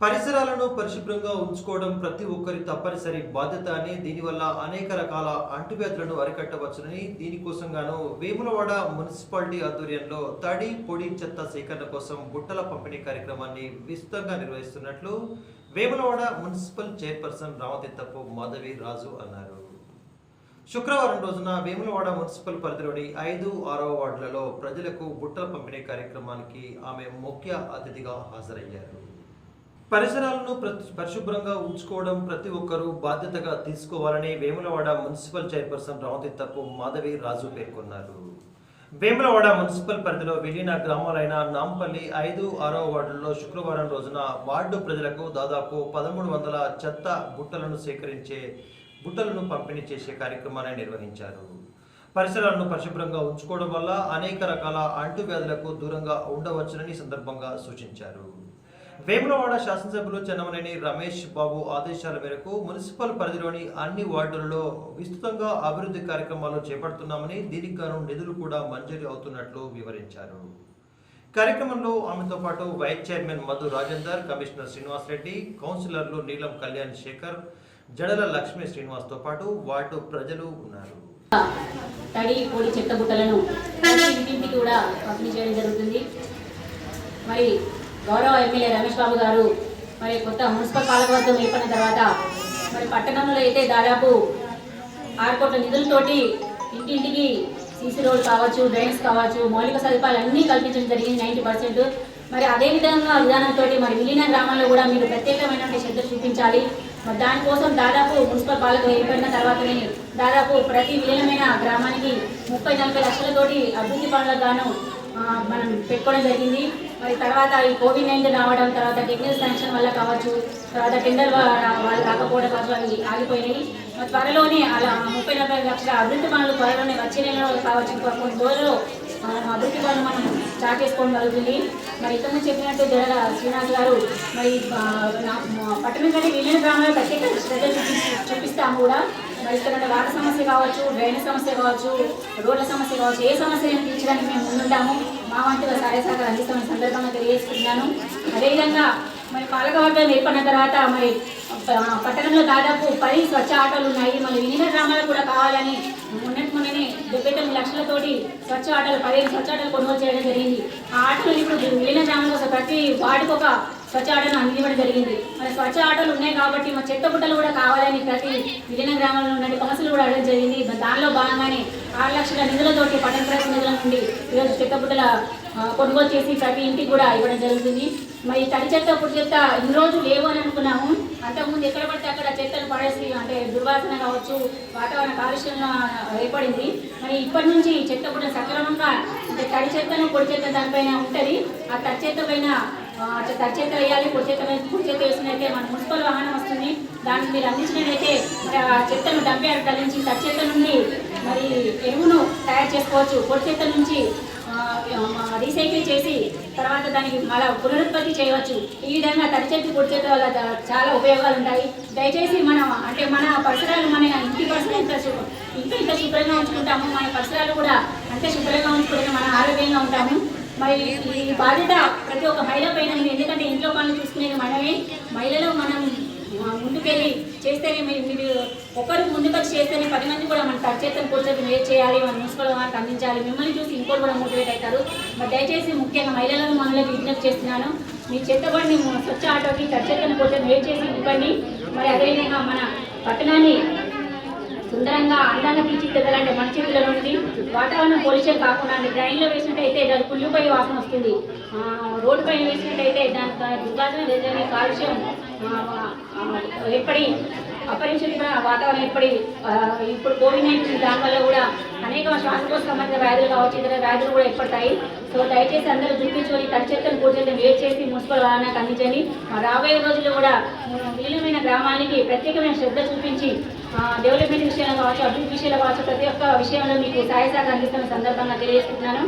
పరిసరాలను పరిశుభ్రంగా ఉంచుకోవడం ప్రతి ఒక్కరి తప్పనిసరి బాధ్యత అని దీనివల్ల అనేక రకాల అంటువ్యాధులను అరికట్టవచ్చునని దీనికోసంగాను వేములవాడ మున్సిపాలిటీ ఆధ్వర్యంలో తడి పొడి చెత్త సేకరణ కోసం బుట్టల పంపిణీ కార్యక్రమాన్ని విస్తృతంగా నిర్వహిస్తున్నట్లు వేములవాడ మున్సిపల్ చైర్పర్సన్ రామతీర్థపు మాధవి రాజు అన్నారు. శుక్రవారం రోజున వేములవాడ మున్సిపల్ పరిధిలోని ఐదు ఆరో వార్డులలో ప్రజలకు బుట్టల పంపిణీ కార్యక్రమానికి ఆమె ముఖ్య అతిథిగా హాజరయ్యారు. పరిసరాలను పరిశుభ్రంగా ఉంచుకోవడం ప్రతి ఒక్కరూ బాధ్యతగా తీసుకోవాలని వేములవాడ మున్సిపల్ చైర్పర్సన్ రామతీర్థపు మాధవి రాజు పేర్కొన్నారు. వేములవాడ మున్సిపల్ పరిధిలో విలీన గ్రామాలైన నాంపల్లి ఐదు ఆరో వార్డుల్లో శుక్రవారం రోజున వార్డు ప్రజలకు దాదాపు పదమూడు వందల చెత్త బుట్టలను సేకరించే బుట్టలను పంపిణీ చేసే కార్యక్రమాన్ని నిర్వహించారు. పరిసరాలను పరిశుభ్రంగా ఉంచుకోవడం వల్ల అనేక రకాల అంటువ్యాధులకు దూరంగా ఉండవచ్చునని సందర్భంగా సూచించారు. వేములవాడ శాసనసభ్యులు చెన్నమనేని రమేష్ బాబు ఆదేశాల మేరకు మున్సిపల్ పరిధిలోని అన్ని వార్డులలో విస్తృతంగా అభివృద్ధి కార్యక్రమాలు చేపడుతున్నామని దీనికి గాను నిధులు కూడా మంజూరు అవుతున్నట్లు వివరించారు. కార్యక్రమంలో ఆమెతో పాటు vice chairman Madhu Rajender commissioner Srinivas Reddy కౌన్సిలర్లు నీలం కళ్యాణ్ శేఖర్ జడల లక్ష్మీ శ్రీనివాస్తో పాటు వార్డు ప్రజలు ఉన్నారు. తడి పొడి చెత్త బుట్టలను ఇంటింటికి కూడా పంపిణీ చేయడం జరుగుతుంది. మరి గౌరవ ఎమ్మెల్యే రమేష్ బాబు గారు మరి కొత్త మున్సిపల్ పాలకవర్గం ఏర్పడిన తర్వాత మరి పట్టణంలో అయితే దాదాపు ఆరు కోట్ల నిధులతోటి ఇంటింటికి సీసీ రోడ్ కావచ్చు డ్రైన్స్ కావచ్చు మౌలిక సదుపాయాలు అన్నీ కల్పించడం జరిగింది నైంటీ పర్సెంట్. మరి అదేవిధంగా విధానంతో మరి విలీన గ్రామాల్లో కూడా మీరు ప్రత్యేకమైనటువంటి శ్రద్ధ చూపించాలి. మరి దానికోసం దాదాపు మున్సిపల్ పాలక ఏర్పడిన తర్వాతనే దాదాపు ప్రతి విలీనమైన గ్రామానికి ముప్పై నలభై లక్షలతోటి అభివృద్ధి పనులకు గాను మనం పెట్టుకోవడం జరిగింది. మరి తర్వాత ఈ కోవిడ్ నైన్టీన్ రావడం తర్వాత టెక్నికల్ శాంక్షన్ వల్ల కావచ్చు తర్వాత టెండర్ వాళ్ళు రాకపోవడం కావచ్చు అవి ఆగిపోయినాయి. మరి త్వరలోనే అలా ముప్పై నలభై లక్షల అభివృద్ధి పనులు త్వరలోనే వచ్చే నెలలో కావచ్చు. కొన్ని రోజుల్లో మనం అభివృద్ధి పనులు మనం స్టార్ట్ చేసుకోవడం జరుగుతుంది. మరి ఇంతకుముందు చెప్పినట్టు జరగ శ్రీనాథ్ గారు మరి పట్టణం కంటే విలీన గ్రామాల్లో ప్రత్యేక శ్రద్ధ చూపి చూపిస్తాము కూడా. మరి ఇక్కడ వాటర్ సమస్య కావచ్చు డ్రైనేజ్ సమస్య కావచ్చు రోడ్ల సమస్య కావచ్చు ఏ సమస్యను తీర్చడానికి మేము ముందుంటాము. మా వంతుగా సహాయ సహకారం అందిస్తామని సందర్భంగా తెలియజేసుకుంటున్నాను. అదేవిధంగా మరి పాలకవర్గం ఏర్పడిన తర్వాత మరి పట్టణంలో దాదాపు పది స్వచ్ఛ ఆటోలు ఉన్నాయి. మరి విలీన గ్రామాలు కూడా కావాలని మొన్నటి మొన్ననే డెబ్బై తొమ్మిది లక్షలతోటి స్వచ్ఛ ఆటోలు పదిహేను స్వచ్ఛ ఆటోలు కొనుగోలు చేయడం జరిగింది. ఆ ఆటోలు ఇప్పుడు విలీన గ్రామంలో ప్రతి వార్డుకు ఒక స్వచ్ఛ ఆటోను అందించడం జరిగింది. మరి స్వచ్ఛ ఆటలు ఉన్నాయి కాబట్టి మా చెత్త బుట్టలు కూడా కావాలని ప్రతి విలీన గ్రామంలో ఉన్న సమస్యలు కూడా అడగడం జరిగింది. దానిలో భాగంగానే ఆరు లక్షల నిధులతోటి పట్టణ ప్రజల నిధుల నుండి ఈరోజు చెత్త బుట్టల కొనుగోలు చేసి ప్రతి ఇంటికి కూడా ఇవ్వడం జరుగుతుంది. మరి తడి చెత్త పొడి చెత్త ఇన్ని రోజులు లేవు అని అనుకున్నాము. అంతకుముందు ఎక్కడ పడితే అక్కడ చెత్తను పడేసి అంటే దుర్వాసన కావచ్చు వాతావరణ కాలుష్యం ఏర్పడింది. మరి ఇప్పటి నుంచి చెత్త బుట్ట సక్రమంగా అంటే తడి చెత్తను పొడి చెత్త దానిపైన ఉంటుంది. ఆ తడి చెత్త పైన అట్లా తరచేత వేయాలి పొడి చెత్త వేసి వేసినైతే మన మున్సిపల్ వాహనం వస్తుంది. దానికి మీరు అందించినట్లయితే చెత్తను డబ్బే తరలించి తరచేత నుండి మరి ఎరువును తయారు చేసుకోవచ్చు. పొడిచేత నుంచి రీసైకిల్ చేసి తర్వాత దానికి మళ్ళా పునరుత్పత్తి చేయవచ్చు. ఈ విధంగా తడి పొడిచేత వల్ల చాలా ఉపయోగాలు ఉంటాయి. దయచేసి మనం అంటే మన పరిసరాలు మన ఇంటి పరిసరాలు ఇంత శు- ఇంత శుభ్రంగా ఉంచుకుంటాము. మన పరిసరాలు కూడా అంతే శుభ్రంగా ఉంచుకుంటే మనం ఆరోగ్యంగా ఉంటాము. మరి ఈ బాధ్యత ప్రతి ఒక్క మహిళ పైన ఎందుకంటే ఇంట్లో పనులు చూసుకునేది మనమే మహిళలు మనం ముందుకెళ్ళి చేస్తేనే మీరు మీరు ఒకరు ముందుకొచ్చి చేస్తేనే పది మంది కూడా మన తచ్చేతను కూర్చొని వేరు చేయాలి మన మున్సిపల్ వారికి అందించాలి. మిమ్మల్ని చూసి ఇంకోటి కూడా మోటివేట్ అవుతారు. మరి దయచేసి ముఖ్యంగా మహిళలను మనలోకి విజ్ఞప్తి చేస్తున్నాను. మీ చెత్తబడిని స్వచ్ఛ ఆటోకి తచ్చేతను కూర్చొని వేరు చేసి ఇవ్వండి. మరి అదేవిధంగా మన పట్టణాన్ని సుందరంగా అందంగా తీర్చిదిద్దాలంటే మన చేతిలో ఉంది వాతావరణం పోలిసే కాకుండా డ్రైన్లో వేసినట్టయితే దాని కుళ్ళుపై వాసన వస్తుంది. రోడ్డు పైన వేసినట్టయితే దాని దా- దుర్వాసన కాలుష్యం ఎప్పటి అపరిశుభ్ర వాతావరణం ఎప్పటి ఇప్పుడు కోవిడ్ నైన్టీన్ దానివల్ల కూడా అనేక శ్వాసకోశ సంబంధిత వ్యాధులు కావచ్చు ఇతర వ్యాధులు కూడా ఏర్పడతాయి. సో దయచేసి అందరూ చూపించుకొని తడి కూర్చొని వేరు చేసి మున్సిపల్ వాహనానికి అందించండి. రాబోయే రోజుల్లో కూడా విలువైన గ్రామానికి ప్రత్యేకమైన శ్రద్ధ చూపించి డెవలప్మెంట్ విషయంలో కావచ్చు అభివృద్ధి విషయంలో కావచ్చు ప్రతి ఒక్క విషయంలో మీకు సహాయ సహకారం అందిస్తున్న సందర్భంగా తెలియజేసుకుంటున్నాను.